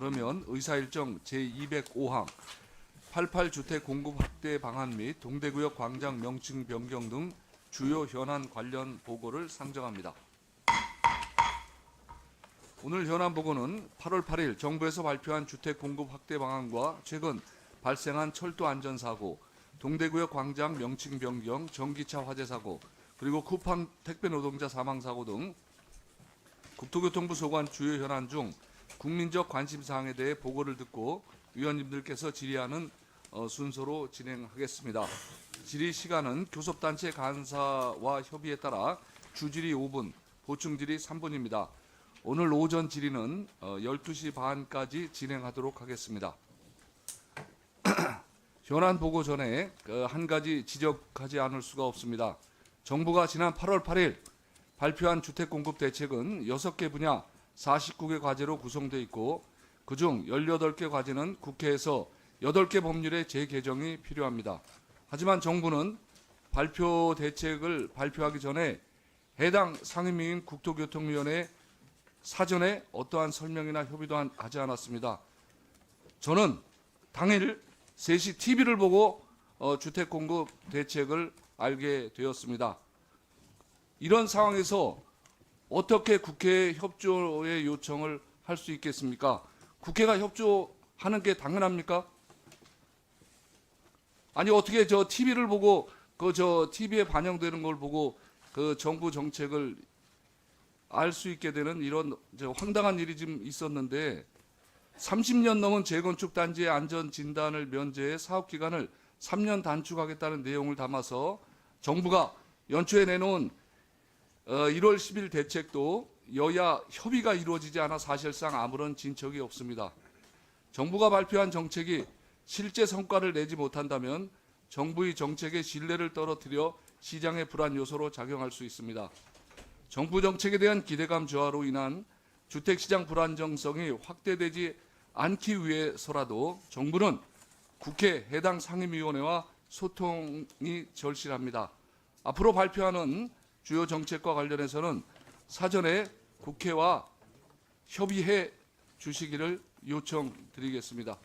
그러면 의사일정 제205항 88주택 공급 확대 방안 및 동대구역 광장 명칭 변경 등 주요 현안 관련 보고를 상정합니다. 오늘 현안 보고는 8월 8일 정부에서 발표한 주택 공급 확대 방안과 최근 발생한 철도 안전 사고, 동대구역 광장 명칭 변경, 전기차 화재 사고, 그리고 쿠팡 택배 노동자 사망 사고 등 국토교통부 소관 주요 현안 중 국민적 관심 사항에 대해 보고를 듣고 위원님들께서 질의하는 어, 순서로 진행하겠습니다. 질의 시간은 교섭단체 간사와 협의에 따라 주질의 5분, 보충질의 3분입니다. 오늘 오전 질의는 어, 12시 반까지 진행하도록 하겠습니다. 현안 보고 전에 그 한 가지 지적하지 않을 수가 없습니다. 정부가 지난 8월 8일 발표한 주택 공급 대책은 6개 분야 49개 과제로 구성되어 있고 그중 18개 과제는 국회에서 8개 법률의 재개정이 필요합니다. 하지만 정부는 발표 대책을 발표하기 전에 해당 상임위인 국토교통위원회 사전에 어떠한 설명이나 협의도 한- 하지 않았습니다. 저는 당일 3시 TV를 보고 어, 주택 공급 대책을 알게 되었습니다. 이런 상황에서 어떻게 국회 협조의 요청을 할 수 있겠습니까? 국회가 협조하는 게 당연합니까? 아니 어떻게 저 TV를 보고 그 저 TV에 반영되는 걸 보고 그 정부 정책을 알 수 있게 되는 이런 저 황당한 일이 좀 있었는데 30년 넘은 재건축 단지의 안전 진단을 면제해 사업 기간을 3년 단축하겠다는 내용을 담아서 정부가 연초에 내놓은 어, 1월 10일 대책도 여야 협의가 이루어지지 않아 사실상 아무런 진척이 없습니다. 정부가 발표한 정책이 실제 성과를 내지 못한다면 정부의 정책의 신뢰를 떨어뜨려 시장의 불안 요소로 작용할 수 있습니다. 정부 정책에 대한 기대감 저하로 인한 주택시장 불안정성이 확대되지 않기 위해서라도 정부는 국회 해당 상임위원회와 소통이 절실합니다. 앞으로 발표하는 주요 정책과 관련해서는 사전에 국회와 협의해 주시기를 요청드리겠습니다.